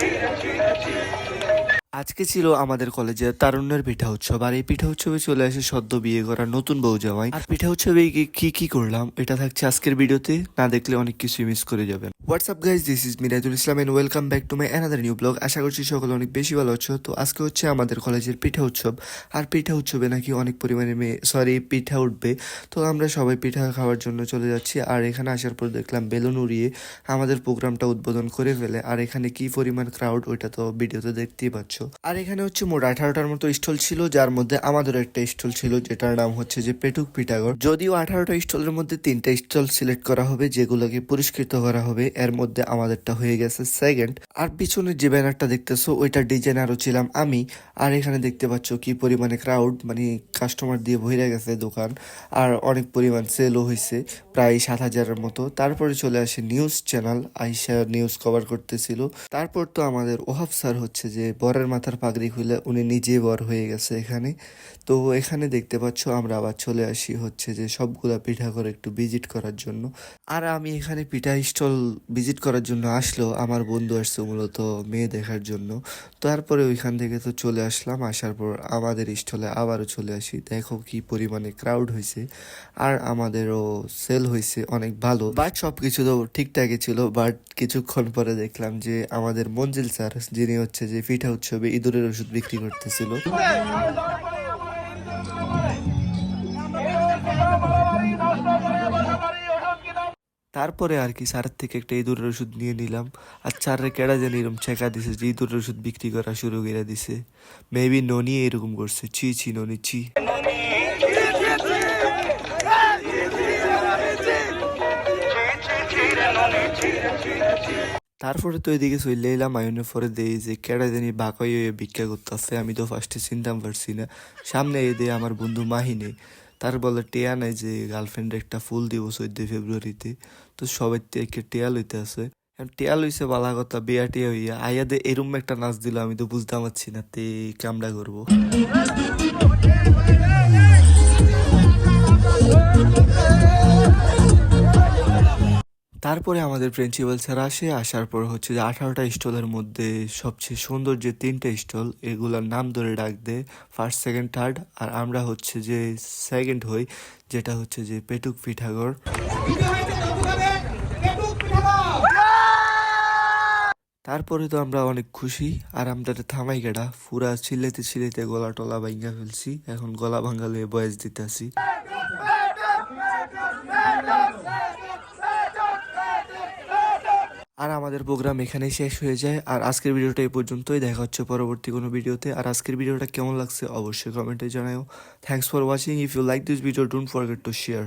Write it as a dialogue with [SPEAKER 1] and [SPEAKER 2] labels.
[SPEAKER 1] cheetah, cheetah, cheetah. আজকে ছিল আমাদের কলেজে তারুণ্যের পিঠা উৎসব, আর এই পিঠা উৎসবে চলে আসে সদ্য বিয়ে করা নতুন বউ জামাই। আর পিঠা উৎসবে কি কি করলাম? এটা থাকছে আজকের ভিডিওতে, না দেখলে অনেক কিছুই মিস করে যাবেন। WhatsApp guys this is Mirajul Islam and welcome back to my another new blog আশা করছি সকলে অনেক বেশি ভালো আছো। তো আজকে হচ্ছে আমাদের কলেজের পিঠা উৎসব। আর পিঠা উৎসবে নাকি অনেক পরিমাণে মেয়ে সরি পিঠা উঠবে। তো আমরা সবাই পিঠা খাওয়ার জন্য চলে যাচ্ছি। আর এখানে আসার পর দেখলাম বেলুন উড়িয়ে আমাদের প্রোগ্রামটা উদ্বোধন করে ফেলে। আর এখানে কি পরিমাণ ক্রাউড ওইটা তো ভিডিওতে দেখতেই পাচ্ছ। আর এখানে হচ্ছে মোট আঠারোটার মতো স্টল ছিল, যার মধ্যে আমাদের একটা স্টল ছিল, যেটার নাম হচ্ছে যে পেটুক পিটাগর যদিও আঠারোটা স্টলের মধ্যে তিনটা স্টল সিলেক্ট করা হবে, যেগুলোকে পুরস্কৃত করা হবে, এর মধ্যে আমাদেরটা হয়ে গেছে সেকেন্ড আর পিছনের যে ব্যানারটা দেখতেছো, ওইটার ডিজাইনারও ছিলাম আমি। আর এখানে দেখতে পাচ্ছ কি পরিমাণে ক্রাউড মানে কাস্টমার দিয়ে ভরে গেছে দোকান। আর অনেক পরিমাণ সেলও হয়েছে প্রায় সাত হাজারের মতো। তারপরে চলে আসে নিউজ চ্যানেল আইসা নিউজ কভার করতেছিল। তারপর তো আমাদের ওহাব স্যার হচ্ছে যে বরের মাথার পাগড়ি খুলে উনি নিজে বর হয়ে গেছে এখানে। তো এখানে দেখতে পাচ্ছ, আমরা আবার চলে আসি হচ্ছে যে সবগুলা পিঠা একটু ভিজিট করার জন্য। আর আমি এখানে পিঠা স্টল ভিজিট করার জন্য আসলেও আমার বন্ধু আসছে মূলত মেয়ে দেখার জন্য। তারপরে ওইখান থেকে তো চলে আসলাম, আসার পর আমাদের স্টলে আবারও চলে আসি। দেখো কি পরিমাণে ক্রাউড হয়েছে আর আমাদেরও সেল হয়েছে অনেক ভালো। বাট সব কিছু তো ঠিকঠাকই ছিল বাট কিছুক্ষণ পরে দেখলাম যে আমাদের মঞ্জিল স্যার যিনি হচ্ছে যে পিঠা উৎসবে ইঁদুরের ওষুধ বিক্রি করতেছিল তারপরে আর কি স্যারের থেকে একটা ইঁদুরের ওষুধ নিয়ে নিলাম আর স্যারের কেডা জানি এরকম ছেঁকা দিছে যে ইঁদুরের ওষুধ বিক্রি করা শুরু করে দিছে মেবি ননি এরকম করছে ছি ছি ননি ছি তারপরে তো এদিকে চলে এলাম, আয়নের পরে দেই যে কেডা জানি বাকাই ভিক্ষা করতেছে, আমি তো ফার্স্টে চিনতাম পারছি না। সামনে এ দিয়ে আমার বন্ধু মাহিনে, তার বলে টেয়া নাই যে গার্লফ্রেন্ড একটা ফুল দিব চোদ্দ ফেব্রুয়ারিতে, তো সবাই থেকে টেয়া লইতে আছে। টেয়া লইছে বালা কথা, বিয়া টিয়া হইয়া আইয়া দে এরম একটা নাচ দিল, আমি তো বুঝতে পারছি না তে কামড়া করব। তারপরে আমাদের প্রিন্সিপাল স্যার আসে, আসার পর হচ্ছে যে আঠারোটা স্টলের মধ্যে সবচেয়ে সুন্দর যে তিনটা স্টল, এগুলোর নাম ধরে ডাক দেয় ফার্স্ট সেকেন্ড থার্ড আর আমরা হচ্ছে যে সেকেন্ড হই, যেটা হচ্ছে যে পেটুক পিঠাগড় তারপরে তো আমরা অনেক খুশি, আর আমরা থামাই গেডা, পুরা ছিলেতে ছিলেতে গলা টলা ভাঙ্গা ফেলছি, এখন গলা ভাঙ্গালে বয়স দিতেছি। আর আমাদের প্রোগ্রাম এখানেই শেষ হয়ে যায়। আর আজকের ভিডিওটা এই পর্যন্তই। দেখা হচ্ছে পরবর্তী কোনো ভিডিওতে। আর আজকের ভিডিওটা কেমন লাগছে অবশ্যই কমেন্টে জানাও thanks for watching if you like this video don't forget to share